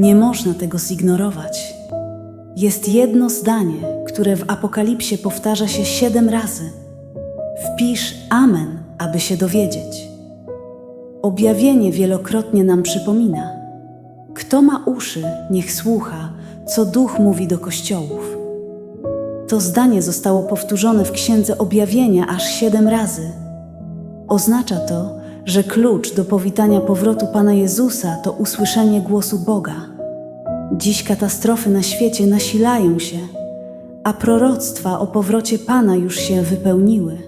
Nie można tego zignorować. Jest jedno zdanie, które w Apokalipsie powtarza się siedem razy. Wpisz Amen, aby się dowiedzieć. Objawienie wielokrotnie nam przypomina: Kto ma uszy, niech słucha, co duch mówi do kościołów. To zdanie zostało powtórzone w Księdze Objawienia aż siedem razy. Oznacza to, że klucz do powitania powrotu Pana Jezusa to usłyszenie głosu Boga. Dziś katastrofy na świecie nasilają się, a proroctwa o powrocie Pana już się wypełniły.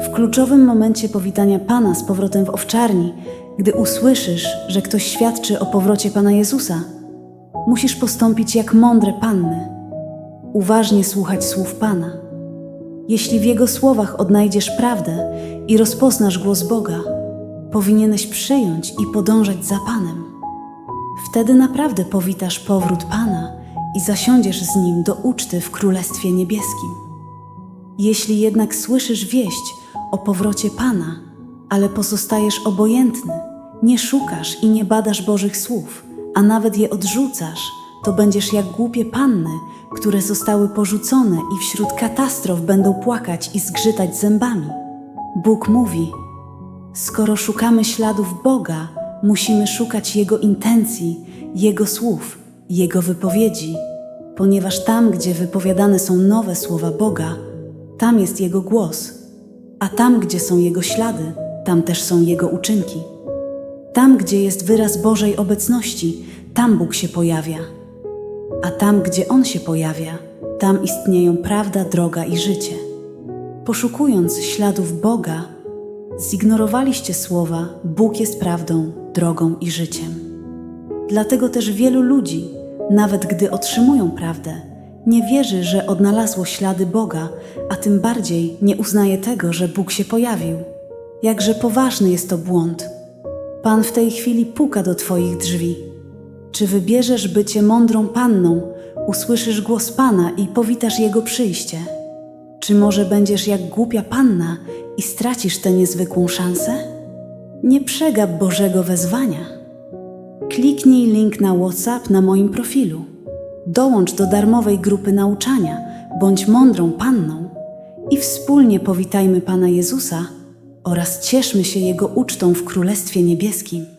W kluczowym momencie powitania Pana z powrotem w owczarni, gdy usłyszysz, że ktoś świadczy o powrocie Pana Jezusa, musisz postąpić jak mądre panny, uważnie słuchać słów Pana. Jeśli w Jego słowach odnajdziesz prawdę i rozpoznasz głos Boga, powinieneś przyjąć i podążać za Panem. Wtedy naprawdę powitasz powrót Pana i zasiądziesz z Nim do uczty w Królestwie Niebieskim. Jeśli jednak słyszysz wieść o powrocie Pana, ale pozostajesz obojętny, nie szukasz i nie badasz Bożych słów, a nawet je odrzucasz, to będziesz jak głupie panny, które zostały porzucone i wśród katastrof będą płakać i zgrzytać zębami. Bóg mówi: Skoro szukamy śladów Boga, musimy szukać Jego intencji, Jego słów, Jego wypowiedzi, ponieważ tam, gdzie wypowiadane są nowe słowa Boga, tam jest Jego głos, a tam, gdzie są Jego ślady, tam też są Jego uczynki. Tam, gdzie jest wyraz Bożej obecności, tam Bóg się pojawia. A tam, gdzie On się pojawia, tam istnieją prawda, droga i życie. Poszukując śladów Boga, zignorowaliście słowa Bóg jest prawdą, drogą i życiem. Dlatego też wielu ludzi, nawet gdy otrzymują prawdę, nie wierzy, że odnalazło ślady Boga, a tym bardziej nie uznaje tego, że Bóg się pojawił. Jakże poważny jest to błąd. Pan w tej chwili puka do Twoich drzwi. Czy wybierzesz bycie mądrą panną, usłyszysz głos Pana i powitasz Jego przyjście? Czy może będziesz jak głupia panna i stracisz tę niezwykłą szansę? Nie przegap Bożego wezwania. Kliknij link na WhatsApp na moim profilu. Dołącz do darmowej grupy nauczania, bądź mądrą panną i wspólnie powitajmy Pana Jezusa oraz cieszmy się Jego ucztą w Królestwie Niebieskim.